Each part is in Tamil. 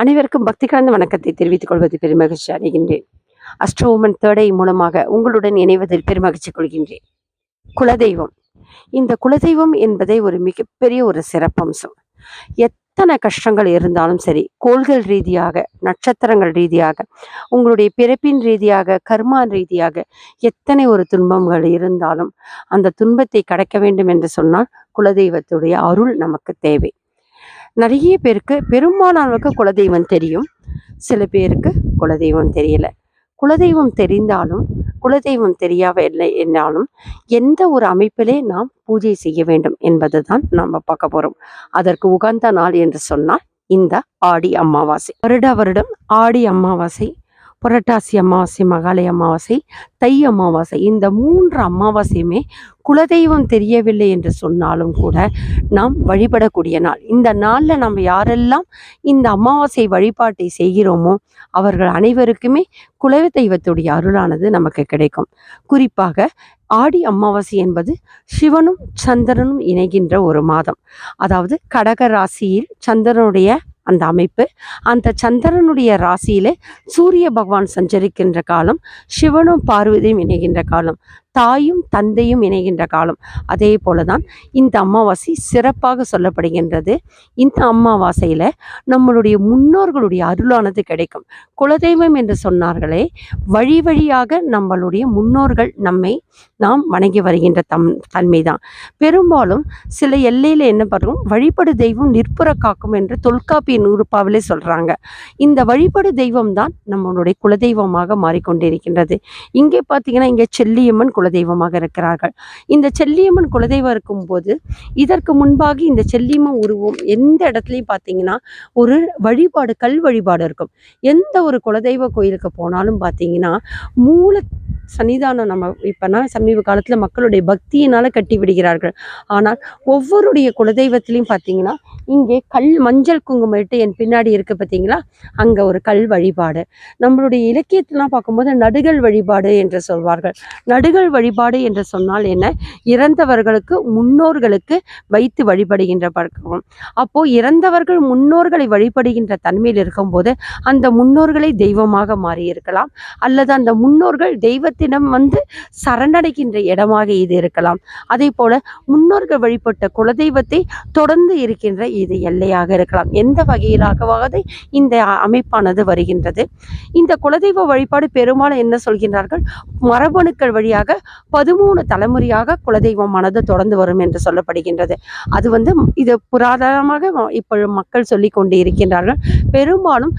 அனைவருக்கும் பக்தி கலந்த வணக்கத்தை தெரிவித்துக் கொள்வது பெருமகிழ்ச்சி அடைகின்றேன். அஸ்ட்ரோமன் தேடை மூலமாக உங்களுடன் இணைவதில் பெருமகிழ்ச்சி கொள்கின்றேன். குலதெய்வம். இந்த குலதெய்வம் என்பதே ஒரு மிகப்பெரிய ஒரு சிறப்பம்சம். எத்தனை கஷ்டங்கள் இருந்தாலும் சரி கோள்கள் ரீதியாக நட்சத்திரங்கள் ரீதியாக உங்களுடைய பிறப்பின் ரீதியாக கர்மான் ரீதியாக எத்தனை ஒரு துன்பங்கள் இருந்தாலும் அந்த துன்பத்தை கடக்க வேண்டும் என்று சொன்னால் குலதெய்வத்துடைய அருள் நமக்கு தேவை. நிறைய பேருக்கு பெரும்பாலானவருக்கு குலதெய்வம் தெரியும். சில பேருக்கு குலதெய்வம் தெரியல. குலதெய்வம் தெரிந்தாலும் குலதெய்வம் தெரியாத இல்லை என்றாலும் எந்த ஒரு அமைப்பிலே நாம் பூஜை செய்ய வேண்டும் என்பது தான் நாம் பார்க்க போகிறோம் அதற்கு உகந்த நாள் என்று சொன்னால் இந்த ஆடி அமாவாசை. வருட வருடம் ஆடி அமாவாசை புரட்டாசி அமாவாசை மகாலய அமாவாசை தை அமாவாசை இந்த மூன்று அமாவாசையுமே குலதெய்வம் தெரியவில்லை என்று சொன்னாலும் கூட நாம் வழிபடக்கூடிய நாள். இந்த நாளில் நம்ம யாரெல்லாம் இந்த அமாவாசை வழிபாட்டை செய்கிறோமோ அவர்கள் அனைவருக்குமே குலதெய்வத்துடைய அருளானது நமக்கு கிடைக்கும். குறிப்பாக ஆடி அமாவாசை என்பது சிவனும் சந்திரனும் இணைகின்ற ஒரு மாதம். அதாவது கடக ராசியில் சந்திரனுடைய அந்த அமைப்பு. அந்த சந்திரனுடைய ராசியில சூரிய பகவான் சஞ்சரிக்கின்ற காலம் சிவனும் பார்வதியும் இணைகின்ற காலம். தாயும் தந்தையும் இணைகின்ற காலம். அதே போலதான் இந்த அமாவாசை சிறப்பாக சொல்லப்படுகின்றது. இந்த அமாவாசையில் நம்மளுடைய முன்னோர்களுடைய அருளானது கிடைக்கும். குலதெய்வம் என்று சொன்னார்களே வழி வழியாக நம்மளுடைய முன்னோர்கள் நம்மை நாம் வணங்கி வருகின்ற தம் தன்மைதான். பெரும்பாலும் சில எல்லையில் என்ன பண்ணுறோம் வழிபடு தெய்வம் நிற்புற காக்கும் என்று தொல்காப்பிய நூறுப்பாவிலே சொல்கிறாங்க இந்த வழிபடு தெய்வம் தான் நம்மளுடைய குலதெய்வமாக மாறிக்கொண்டிருக்கின்றது. இங்கே பார்த்தீங்கன்னா இங்கே செல்லியம்மன் குலதெய்வமாக இருக்கிறார்கள். இந்த செல்லியம்மன் குலதெய்வம் இருக்கும்போது இதற்கு முன்பாக இந்த செல்லியம்மன் உருவம் எந்த இடத்துலையும் பார்த்தீங்கன்னா ஒரு வழிபாடு கல் வழிபாடு இருக்கும். எந்த ஒரு குலதெய்வ கோயிலுக்கு போனாலும் பார்த்தீங்கன்னா மூல சன்னிதானம் நம்ம இப்போனா சமீப காலத்தில் மக்களுடைய பக்தியினால் கட்டி விடுகிறார்கள். ஆனால் ஒவ்வொருடைய குலதெய்வத்திலையும் பார்த்தீங்கன்னா இங்கே கல் மஞ்சள் குங்குமம் இட்டு என் பின்னாடி இருக்குது பார்த்தீங்களா அங்கே ஒரு கல் வழிபாடு. நம்மளுடைய இலக்கியத்திலாம் பார்க்கும்போது நடுகள் வழிபாடு என்று சொல்வார்கள். நடுகள் வழிபாடு என்று சொன்னால் என்ன? இறந்தவர்களுக்கு முன்னோர்களுக்கு வைத்து வழிபடுகின்ற பழக்கம். அப்போது இறந்தவர்கள் முன்னோர்களை வழிபடுகின்ற தன்மையில் இருக்கும்போது அந்த முன்னோர்களை தெய்வமாக மாறி இருக்கலாம் அல்லது அந்த முன்னோர்கள் தெய்வத்திடம் வந்து சரணடைகின்ற இடமாக இது இருக்கலாம். அதே போல முன்னோர்கள் வழிபட்ட குலதெய்வத்தை தொடர்ந்து இருக்கின்ற இது எல்லையாக இருக்கலாம். எந்த வகையிலாகவாவது இந்த அமைப்பானது வருகின்றது. இந்த குலதெய்வ வழிபாடு பெரும்பாலும் என்ன சொல்கின்றார்கள்? மரபணுக்கள் வழியாக பதிமூணு தலைமுறையாக குலதெய்வமானது தொடர்ந்து வரும் என்று சொல்லப்படுகின்றது. அது வந்து இது புராதனமாக இப்போ மக்கள் சொல்லி கொண்டு இருக்கின்றார்கள். பெரும்பாலும்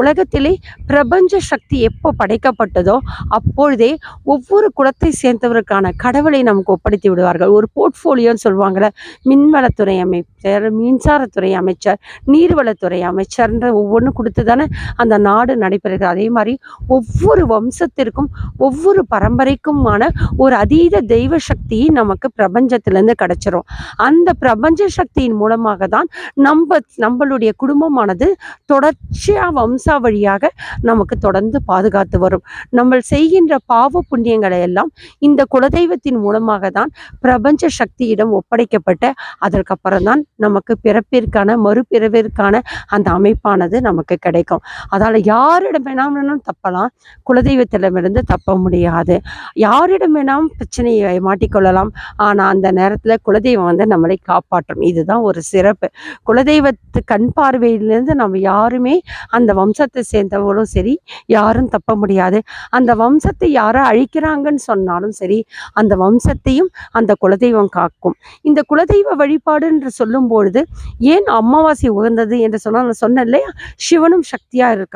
உலகத்திலே பிரபஞ்ச சக்தி எப்போ படைக்கப்பட்டதோ அப்பொழுதே ஒவ்வொரு குலத்தை சேர்ந்தவருக்கான கடவுளை நமக்கு ஒப்படைத்து விடுவார்கள். ஒரு போர்ட்ஃபோலியோன்னு சொல்லுவாங்கள்ல மின்வளத்துறை அமைச்சர் மின்சாரத்துறை அமைச்சர் நீர்வளத்துறை அமைச்சர்ன்ற ஒவ்வொன்றும் கொடுத்து தானே அந்த நாடு நடைபெறுகிறது. அதே மாதிரி ஒவ்வொரு வம்சத்திற்கும் ஒவ்வொரு பரம்பரைக்குமான ஒரு அதீத தெய்வ சக்தி நமக்கு பிரபஞ்சத்திலேருந்து கிடைச்சிரும். அந்த பிரபஞ்ச சக்தியின் மூலமாக தான் நம்ம நம்மளுடைய குடும்பமானது தொடர்ச்சியாக வம்சா வழியாக நமக்கு தொடர்ந்து பாதுகாத்து வரும். நம்ம செய்கின்ற பா பாவ புண்ணியங்களை எல்லாம் இந்த குலதெய்வத்தின் மூலமாக தான் பிரபஞ்ச சக்தியிடம் ஒப்படைக்கப்பட்ட அதற்கப்புறம் தான் நமக்கு பிறப்பிற்கான மறுபிறவிற்கான அந்த அமைப்பானது நமக்கு கிடைக்கும். அதால் யாரிடம் வேணாலும் தப்பலாம். குலதெய்வத்திடமிருந்து தப்ப முடியாது. யாரிடம் வேணாலும் பிரச்சனையை மாட்டிக்கொள்ளலாம். ஆனால் அந்த நேரத்தில் குலதெய்வம் வந்து நம்மளை காப்பாற்றும். இதுதான் ஒரு சிறப்பு. குலதெய்வத்து கண் பார்வையிலேருந்து நம்ம யாருமே அந்த வம்சத்தை சேர்ந்தவங்களும் சரி யாரும் தப்ப முடியாது. அந்த வம்சத்தை யாரை அழிக்கிறாங்கன்னு சொன்னாலும் சரி அந்த வம்சத்தையும் அந்த குலதெய்வம் காக்கும். இந்த குலதெய்வ வழிபாடு என்று சொல்லும் பொழுது ஏன் அமாவாசை உகந்தது என்று சொன்னால் நான் சொன்னேன் இல்லையா? சிவனும் சக்தியாக இருக்க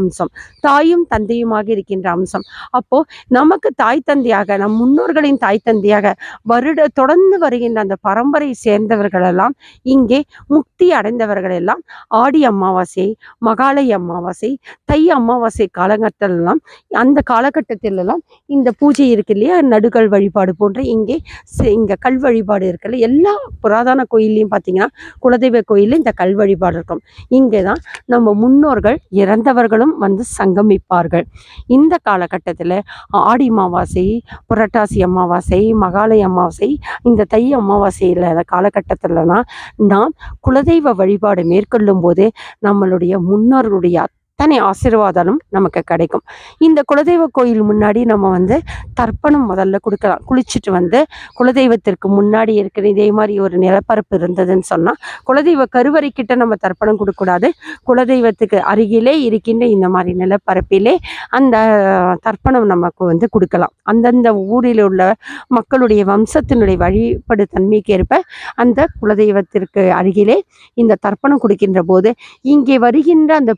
அம்சம். தாயும் தந்தையுமாக இருக்கின்ற அம்சம். அப்போ நமக்கு தாய் தந்தையாக நம் முன்னோர்களின் தாய் தந்தையாக வருட தொடர்ந்து வருகின்ற அந்த பரம்பரை சேர்ந்தவர்கள் எல்லாம் இங்கே முக்தி அடைந்தவர்கள் எல்லாம் ஆடி அமாவாசை மகாலய அமாவாசை தை அமாவாசை காலகட்டத்திலெல்லாம் அந்த காலகட்டத்தில் சொல்லலாம். இந்த பூஜை இருக்கு இல்லையா? நடுகல் வழிபாடு போன்ற இங்கே இங்கே இங்க கல் வழிபாடு இருக்குல்ல எல்லா புராதன கோயில்லையும் பார்த்தீங்கன்னா குலதெய்வ கோயிலில் இந்த கல் வழிபாடு இருக்கும். இங்கே தான் நம்ம முன்னோர்கள் இறந்தவர்களும் வந்து சங்கமிப்பார்கள். இந்த காலகட்டத்தில் ஆடி அமாவாசை புரட்டாசி அமாவாசை மகாலய அமாவாசை இந்த தை அமாவாசையில் காலகட்டத்திலலாம் நாம் குலதெய்வ வழிபாடு மேற்கொள்ளும் போது நம்மளுடைய முன்னோர்களுடைய அத்தனை ஆசீர்வாதமும் நமக்கு கிடைக்கும். இந்த குலதெய்வ கோயில் முன்னாடி நம்ம வந்து தர்ப்பணம் முதல்ல கொடுக்கலாம். குளிச்சுட்டு வந்து குலதெய்வத்திற்கு முன்னாடி இருக்கிற இதே மாதிரி ஒரு நிலப்பரப்பு இருந்ததுன்னு சொன்னால் குலதெய்வ கருவறை கிட்ட நம்ம தர்ப்பணம் கொடுக்கக்கூடாது. குலதெய்வத்துக்கு அருகிலே இருக்கின்ற இந்த மாதிரி நிலப்பரப்பிலே அந்த தர்ப்பணம் நமக்கு வந்து கொடுக்கலாம். அந்தந்த ஊரில் உள்ள மக்களுடைய வம்சத்தினுடைய வழிபடு தன்மைக்கு ஏற்ப அந்த குலதெய்வத்திற்கு அருகிலே இந்த தர்ப்பணம் கொடுக்கின்ற போது இங்கே வருகின்ற அந்த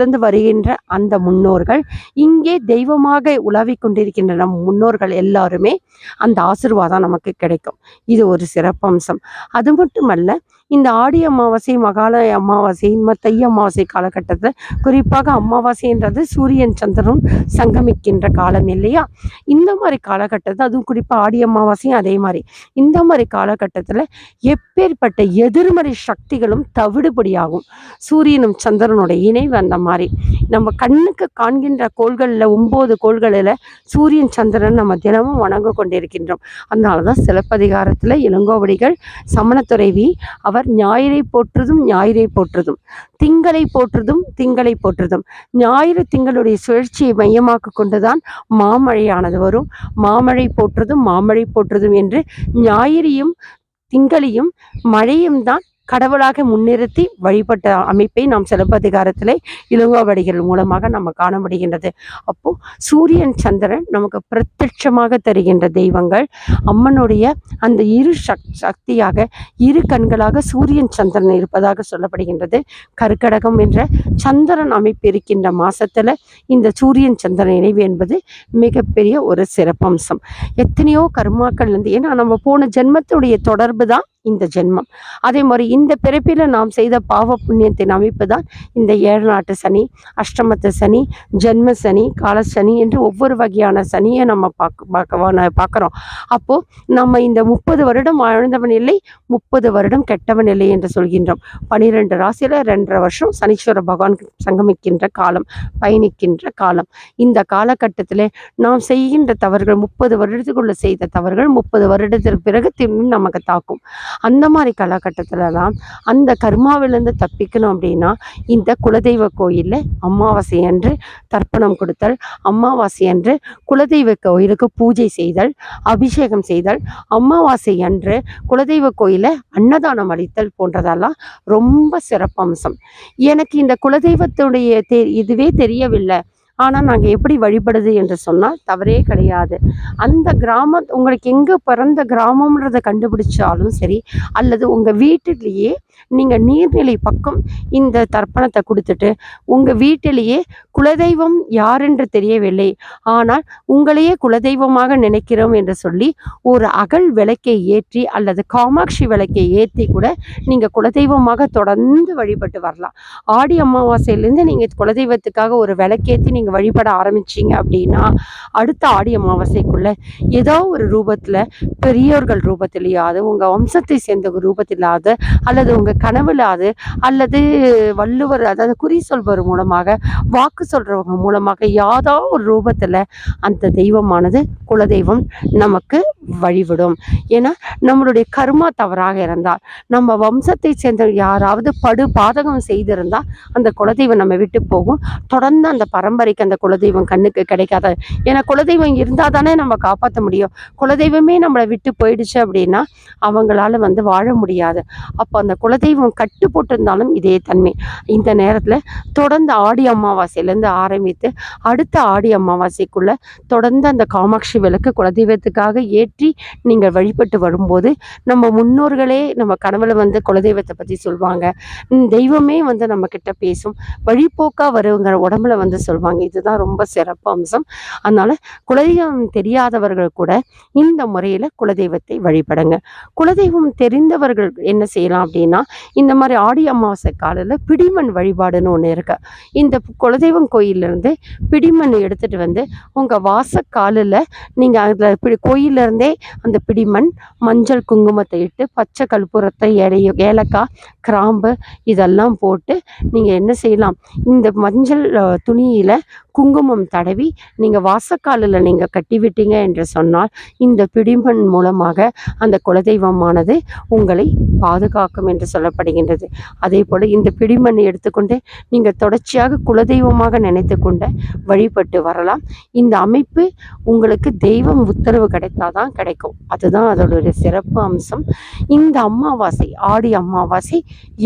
பித்ருலோகத்திலிருந்து வருகின்ற அந்த முன்னோர்கள் இங்கே தெய்வமாக உலாவிக் கொண்டிருக்கின்ற நம் முன்னோர்கள் எல்லாருமே அந்த ஆசிர்வாதம் நமக்கு கிடைக்கும். இது ஒரு சிறப்பம்சம். அது மட்டுமல்ல இந்த ஆடி அமாவாசை மகாலய அமாவாசை தை அமாவாசை காலகட்டத்தில் குறிப்பாக அமாவாசைன்றது சூரியன் சந்திரன் சங்கமிக்கின்ற காலம் இல்லையா? இந்த மாதிரி காலகட்டத்தில் அதுவும் குறிப்பாக ஆடி அமாவாசையும் அதே மாதிரி. இந்த மாதிரி காலகட்டத்தில் எப்பேற்பட்ட எதிர்மறை சக்திகளும் தவிடுபடியாகும். சூரியனும் சந்திரனுடைய இணைவு அந்த மாதிரி. நம்ம கண்ணுக்கு காண்கின்ற கோள்களில் ஒம்பது கோள்களில் சூரியன் சந்திரன் நம்ம தினமும் வணங்க கொண்டிருக்கின்றோம். அதனால தான் சிலப்பதிகாரத்தில் இளங்கோவடிகள் சமணத்துறைவி அவர் ஞாயிறை போற்றுதும் ஞாயிறை போற்றுதும். திங்களை போற்றுதும் திங்களை போற்றுதும். ஞாயிறு திங்களுடைய சுழற்சியை மையமாக கொண்டுதான் மாமழையானது வரும். மாமழை போற்றுதும் மாமழை போற்றுதும் என்று ஞாயிறையும் திங்களையும் மழையும் தான் கடவுளாக முன்னிறுத்தி வழிபட்ட அமைப்பை நாம் சிலப்பதிகாரத்திலே இளங்கோவடிகள் மூலமாக நம்ம காண முடிகின்றது அப்போ சூரியன் சந்திரன் நமக்கு பிரத்யட்சமாக தருகின்ற தெய்வங்கள். அம்மனுடைய அந்த இரு சக் சக்தியாக இரு கண்களாக சூரியன் சந்திரன் இருப்பதாக சொல்லப்படுகின்றது. கற்கடகம் என்ற சந்திரன் அமைப்பு இருக்கின்ற மாசத்துல இந்த சூரியன் சந்திரன் இணைவு என்பது மிகப்பெரிய ஒரு சிறப்பம்சம். எத்தனையோ கர்மாக்கள் இருந்து ஏன்னா நம்ம போன ஜென்மத்துடைய தொடர்பு தான் இந்த ஜென்மம். அதே மாதிரி இந்த பிறப்பில் நாம் செய்த பாவ புண்ணியத்தை அமைப்பு தான் இந்த ஏழு நாட்டு சனி அஷ்டமத்து சனி ஜென்ம சனி கால சனி என்று ஒவ்வொரு வகையான சனியை நம்ம பார்க்க பார்க்க பார்க்குறோம். அப்போது நம்ம இந்த முப்பது வருடம் வாழ்ந்தவன் இல்லை முப்பது வருடம் கெட்டவன் இல்லை என்று சொல்கின்றோம். பனிரெண்டு ராசியில் ரெண்டரை வருஷம் சனீஸ்வர பகவான் சங்கமிக்கின்ற காலம் பயணிக்கின்ற காலம். இந்த காலகட்டத்தில் நாம் செய்கின்ற தவறுகள் முப்பது வருடத்துக்குள்ள செய்த தவறுகள் முப்பது வருடத்திற்கு பிறகு திரும்பி நமக்கு தாக்கும். அந்த மாதிரி காலகட்டத்திலலாம் அந்த கர்மாவிலேருந்து தப்பிக்கணும் அப்படின்னா இந்த குலதெய்வ கோயிலில் அமாவாசை அன்று தர்ப்பணம் கொடுத்தல் அமாவாசை அன்று குலதெய்வ கோயிலுக்கு பூஜை செய்தல் அபிஷேகம் செய்தல் அமாவாசை அன்று குலதெய்வ கோயிலில் அன்னதானம் அளித்தல் போன்றதெல்லாம் ரொம்ப சிறப்பம்சம். எனக்கு இந்த குலதெய்வத்துடைய தெ இதுவே தெரியவில்லை. ஆனால் நாங்கள் எப்படி வழிபடுது என்று சொன்னால் தவறே கிடையாது. அந்த கிராமம் உங்களுக்கு எங்கே பிறந்த கிராமம்ன்றதை கண்டுபிடிச்சாலும் சரி அல்லது உங்கள் வீட்டிலேயே நீங்கள் நீர்நிலை பக்கம் இந்த தர்ப்பணத்தை கொடுத்துட்டு உங்கள் வீட்டிலேயே குலதெய்வம் யாரென்று தெரியவில்லை. ஆனால் உங்களையே குலதெய்வமாக நினைக்கிறோம் என்று சொல்லி ஒரு அகல் விளக்கை ஏற்றி அல்லது காமாட்சி விளக்கை ஏற்றி கூட நீங்கள் குலதெய்வமாக தொடர்ந்து வழிபட்டு வரலாம். ஆடி அமாவாசையிலேருந்து நீங்கள் குலதெய்வத்துக்காக ஒரு விளக்கேற்றி நீங்கள் வழிபட ஆரம்பிச்சிங்க அப்படின்னா அடுத்த ஆடி அமாவாசைக்குள்ள ஏதோ ஒரு ரூபத்தில் பெரியோர்கள் ரூபத்திலேயாவது உங்கள் வம்சத்தை சேர்ந்த ஒரு ரூபத்திலாவது அல்லது உங்கள் கனவுலாவது அல்லது வள்ளுவர் அதாவது குறி சொல்வர் மூலமாக வாக்கு சொல்றவங்க மூலமாக யாதோ ஒரு ரூபத்தில் அந்த தெய்வமானது குலதெய்வம் நமக்கு வழிவிடும். ஏன்னா நம்மளுடைய கர்மா தவறாக இருந்தால் நம்ம வம்சத்தை சேர்ந்த யாராவது படு பாதகம் செய்திருந்தால் அந்த குலதெய்வம் நம்ம விட்டு போகும். தொடர்ந்து அந்த பரம்பரைக்கு அந்த குலதெய்வம் கண்ணுக்கு கிடைக்காத. ஏன்னா குலதெய்வம் இருந்தால் தானே நம்ம காப்பாற்ற முடியும். குலதெய்வமே நம்மளை விட்டு போயிடுச்சு அப்படின்னா அவங்களால வந்து வாழ முடியாது. அப்போ அந்த குலதெய்வம் கட்டு போட்டிருந்தாலும் இதே தன்மை. இந்த நேரத்தில் தொடர்ந்து ஆடி அமாவாசையிலேருந்து ஆரம்பித்து அடுத்த ஆடி அமாவாசைக்குள்ள தொடர்ந்து அந்த காமாட்சி விளக்கு குலதெய்வத்துக்காக ஏற்றி நீங்கள் வழிபட்டு வரும்போது நம்ம முன்னோர்களே நம்ம கனவுல வந்து குலதெய்வத்தை பற்றி சொல்லுவாங்க தெய்வமே வந்து நம்ம கிட்ட பேசும். வழிபோக்கா வருங்கிற உடம்புல வந்து சொல்லுவாங்க இதுதான் ரொம்ப சிறப்பு அம்சம். அதனால குலதெய்வம் தெரியாதவர்கள் கூட இந்த முறையில் குலதெய்வத்தை வழிபடுங்க. குலதெய்வம் தெரிந்தவர்கள் என்ன செய்யலாம் அப்படின்னா இந்த மாதிரி ஆடி அமாவாசை காலையில் பிடிமண் வழிபாடுன்னு ஒன்று இருக்கு. இந்த குலதெய்வம் கோயிலிருந்து பிடிமண் எடுத்துட்டு வந்து உங்கள் வாசக்காலில் நீங்கள் அதில் பிடி இருந்தே அந்த பிடிமண் மஞ்சள் குங்குமத்தை இட்டு பச்சை கற்பூரத்தை ஏலைய ஏலக்காய் கிராம்பு இதெல்லாம் போட்டு நீங்கள் என்ன செய்யலாம்? இந்த மஞ்சள் துணியில் துணியில குங்குமம் தடவி நீங்கள் வாசக்காலில் நீங்கள் கட்டிவிட்டீங்க என்று சொன்னால் இந்த பிடிமண் மூலமாக அந்த குலதெய்வமானது உங்களை பாதுகாக்கும் என்று சொல்லப்படுகின்றது. அதே போல் இந்த பிடிமண் எடுத்துக்கொண்டு நீங்கள் தொடர்ச்சியாக குலதெய்வமாக நினைத்து கொண்டு வழிபட்டு வரலாம். இந்த அமைப்பு உங்களுக்கு தெய்வம் உத்தரவு கிடைத்தாதான் கிடைக்கும். அதுதான் அதோடைய சிறப்பு அம்சம். இந்த அமாவாசை ஆடி அமாவாசை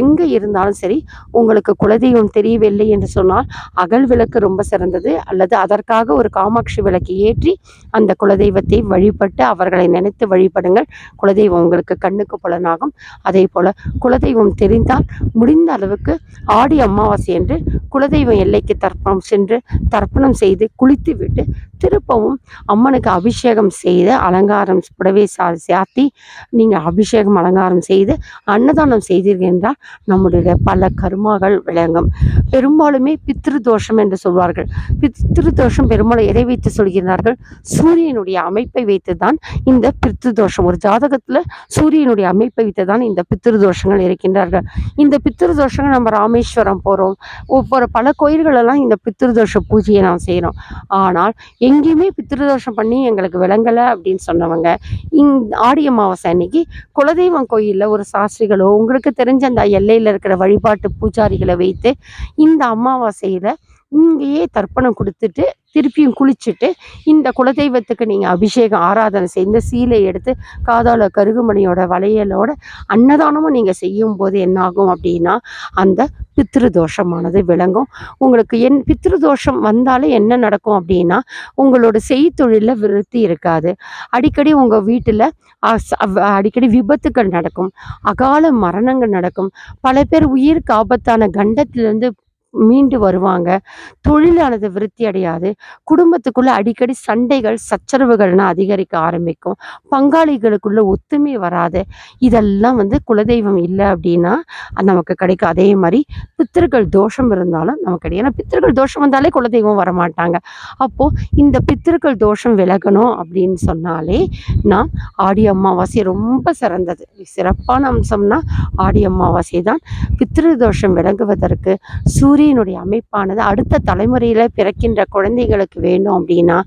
எங்கே இருந்தாலும் சரி உங்களுக்கு குலதெய்வம் தெரியவில்லை என்று சொன்னால் அகல் விளக்கு ரொம்ப இருந்தது அல்லது அதற்காக ஒரு காமாட்சி விளக்கு ஏற்றி அந்த குலதெய்வத்தை வழிபட்டு அவர்களை நினைத்து வழிபடுங்கள். குலதெய்வம் உங்களுக்கு கண்ணுக்கு புலனாகும். அதே போல் குலதெய்வம் தெரிந்தால் முடிந்த அளவுக்கு ஆடி அமாவாசை என்று குலதெய்வம் எல்லைக்கு தர்ப்பணம் சென்று தர்ப்பணம் செய்து குளித்து விட்டு திருப்பவும் அம்மனுக்கு அபிஷேகம் செய்து அலங்காரம் புடவை சா சாத்தி நீங்கள் அபிஷேகம் அலங்காரம் செய்து அன்னதானம் செய்தீர்கள் என்றால் நம்முடைய பல கர்மாக்கள் விளங்கும். பெரும்பாலுமே பித்ரு தோஷம் என்று சொல்வார்கள். பித்ரு தோஷம் பெரும்பாலும் எதை வைத்து சொல்கிறார்கள்? சூரியனுடைய அமைப்பை வைத்து தான் இந்த பித்ரு தோஷம் ஒரு ஜாதகத்தில் சூரியனுடைய அமைப்பை வைத்து தான் இந்த பித்ரு தோஷங்கள் இருக்கின்றார்கள். இந்த பித்ரு தோஷங்கள் நம்ம ராமேஸ்வரம் போகிறோம் ஒவ்வொரு பல கோயில்களெல்லாம் இந்த பித்ரு தோஷ பூஜையை நாம் செய்கிறோம் ஆனால் எங்கேயுமே பித்ரு தோஷம் பண்ணி எங்களுக்கு விளங்கலை அப்படின்னு சொன்னவங்க இங் ஆடி அமாவாசை அன்னைக்கு குலதெய்வம் கோயிலில் ஒரு சாஸ்திரிகளோ உங்களுக்கு தெரிஞ்ச அந்த எல்லையில் இருக்கிற வழிபாட்டு பூஜாரிகளை வைத்து இந்த அமாவாசையில் இங்கேயே தர்ப்பணம் கொடுத்துட்டு திருப்பியும் குளிச்சுட்டு இந்த குலதெய்வத்துக்கு நீங்கள் அபிஷேகம் ஆராதனை செய்து சீலை எடுத்து காதால கருகுமணியோட வளையலோட அன்னதானமும் நீங்கள் செய்யும் போது என்னாகும் அப்படின்னா அந்த பித்ருதோஷமானது விளங்கும். உங்களுக்கு என் பித்ருதோஷம் வந்தாலே என்ன நடக்கும் அப்படின்னா உங்களோட செய்தொழிலில் விருத்தி இருக்காது. அடிக்கடி உங்கள் வீட்டில் அடிக்கடி விபத்துக்கள் நடக்கும். அகால மரணங்கள் நடக்கும். பல பேர் உயிருக்கு ஆபத்தான கண்டத்திலிருந்து மீண்டு வருவாங்க. தொழிலானது விருத்தி அடையாது குடும்பத்துக்குள்ள அடிக்கடி சண்டைகள் சச்சரவுகள்னா அதிகரிக்க ஆரம்பிக்கும். பங்காளிகளுக்குள்ள ஒத்துமை வராது. இதெல்லாம் வந்து குலதெய்வம் இல்லை அப்படின்னா நமக்கு கிடைக்கும். அதே மாதிரி பித்திருக்கள் தோஷம் இருந்தாலும் நமக்கு கிடையாது ஏன்னா பித்திருக்கள் தோஷம் வந்தாலே குலதெய்வம் வரமாட்டாங்க. அப்போ இந்த பித்திருக்கள் தோஷம் விலகணும் அப்படின்னு சொன்னாலே நான் ஆடி அமாவாசை ரொம்ப சிறந்தது. சிறப்பான அம்சம்னா ஆடி அமாவாசை தான். பித்திரு தோஷம் விலகுவதற்கு சூரியனுடைய அமைப்பானது அடுத்த தலைமுறையில் பிறக்கின்ற குழந்தைகளுக்கு வேணும் அப்படின்னா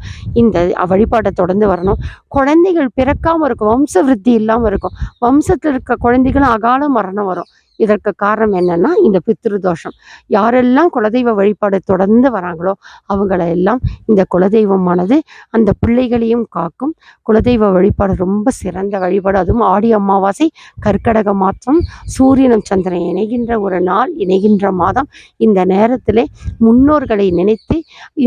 இந்த வழிபாட்டை தொடர்ந்து வரணும். குழந்தைகள் பிறக்காமல் இருக்கும் வம்ச விருத்தி இல்லாமல் இருக்கும். வம்சத்தில் இருக்க குழந்தைகளும் அகால மரணம் வரும். இதற்கு காரணம் என்னன்னா இந்த பித்ரு தோஷம் யாரெல்லாம் குலதெய்வ வழிபாடு தொடர்ந்து வராங்களோ அவங்கள எல்லாம் இந்த குலதெய்வமானது அந்த பிள்ளைகளையும் காக்கும். குலதெய்வ வழிபாடு ரொம்ப சிறந்த வழிபாடு. அதுவும் ஆடி அமாவாசை கற்கடக மாற்றம் சூரியனும் சந்திரன் இணைகின்ற ஒரு நாள் இணைகின்ற மாதம். இந்த நேரத்தில் முன்னோர்களை நினைத்து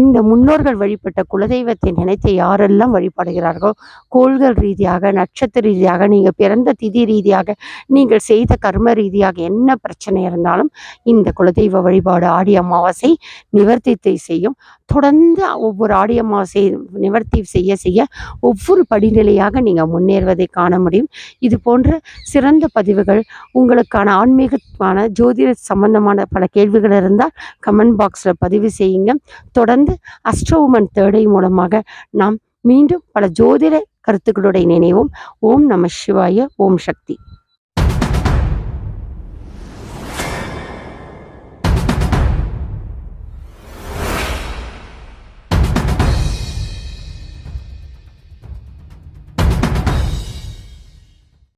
இந்த முன்னோர்கள் வழிபட்ட குலதெய்வத்தை நினைத்து யாரெல்லாம் வழிபடுகிறார்களோ கோள்கள் ரீதியாக நட்சத்திர ரீதியாக நீங்கள் பிறந்த திதி ரீதியாக நீங்கள் செய்த கர்ம ரீதியாக என்ன பிரச்சனை இருந்தாலும் இந்த குலதெய்வ வழிபாடு ஆடி அமாவாசை நிவர்த்தித்தை செய்யும். தொடர்ந்து ஒவ்வொரு ஆடி அமாவாசை நிவர்த்தி செய்ய செய்ய ஒவ்வொரு படிநிலையாக நீங்கள் முன்னேறுவதை காண முடியும். இது போன்ற சிறந்த பதிவுகள் உங்களுக்கான ஆன்மீகமான ஜோதிட சம்பந்தமான பல கேள்விகள் இருந்தால் கமெண்ட் பாக்ஸில் பதிவு செய்யுங்க. தொடர்ந்து அஸ்ட்ரோமன் தேர்டை மூலமாக நாம் மீண்டும் பல ஜோதிட கருத்துக்களுடைய நினைவும் ஓம் நம சிவாய ஓம் சக்தி.